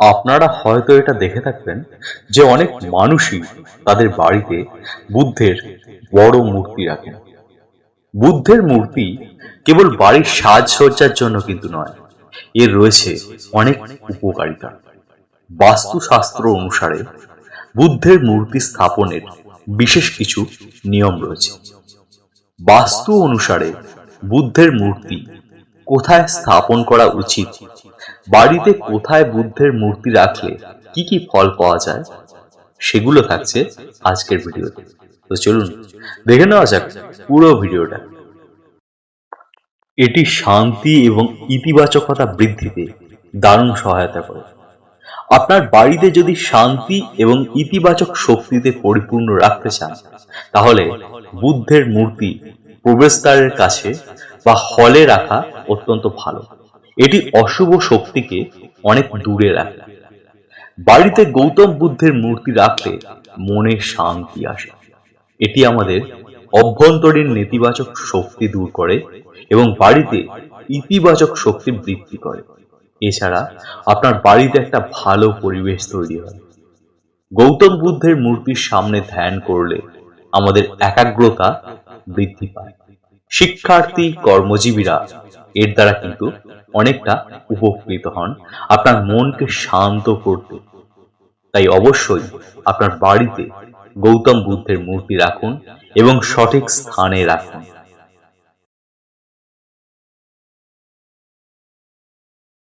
আপনারা হয়তো এটা দেখে থাকবেন যে অনেক মানুষই তাদের বাড়িতে বুদ্ধের বড় মূর্তি রাখেন। বুদ্ধের মূর্তি কেবল বাড়ির সাজসজ্জার জন্য কিন্তু নয়, এর রয়েছে অনেক উপকারিতা। বাস্তুশাস্ত্র অনুসারে বুদ্ধের মূর্তি স্থাপনের বিশেষ কিছু নিয়ম রয়েছে। বাস্তু অনুসারে বুদ্ধের মূর্তি কোথায় স্থাপন করা উচিত বাড়িতে কোথায় বুদ্ধের মূর্তি রাখলে কি কি ফল পাওয়া যায় সেগুলো থাকছে আজকের ভিডিওতে। তো চলুন, দেখে নেওয়া যাক পুরো ভিডিওটা। এটি শান্তি এবং ইতিবাচকতা বৃদ্ধিতে দারুণ সহায়তা করে। আপনার বাড়িতে যদি শান্তি এবং ইতিবাচক শক্তিতে পরিপূর্ণ রাখতে চান, তাহলে বুদ্ধের মূর্তি প্রবেশদ্বারের কাছে বা হলে রাখা অত্যন্ত ভালো। এটি অশুভ শক্তিকে অনেক দূরে রাখে। বাড়িতে গৌতম বুদ্ধের মূর্তি রাখলে মনে শান্তি আসে। এটি আমাদের অভ্যন্তরীণ নেতিবাচক শক্তি দূর করে এবং বাড়িতে ইতিবাচক শক্তি বৃদ্ধি করে। এছাড়া আপনার বাড়িতে একটা ভালো পরিবেশ তৈরি হয়। গৌতম বুদ্ধের মূর্তির সামনে ধ্যান করলে আমাদের একাগ্রতা বৃদ্ধি পায়। শিক্ষার্থী কর্মজীবীরা এর দ্বারা কিন্তু অনেকটা উপকৃত হন। আপনার মনকে শান্ত করতে। তাই অবশ্যই আপনার বাড়িতে গৌতম বুদ্ধের মূর্তি রাখুন এবং সঠিক স্থানে রাখুন।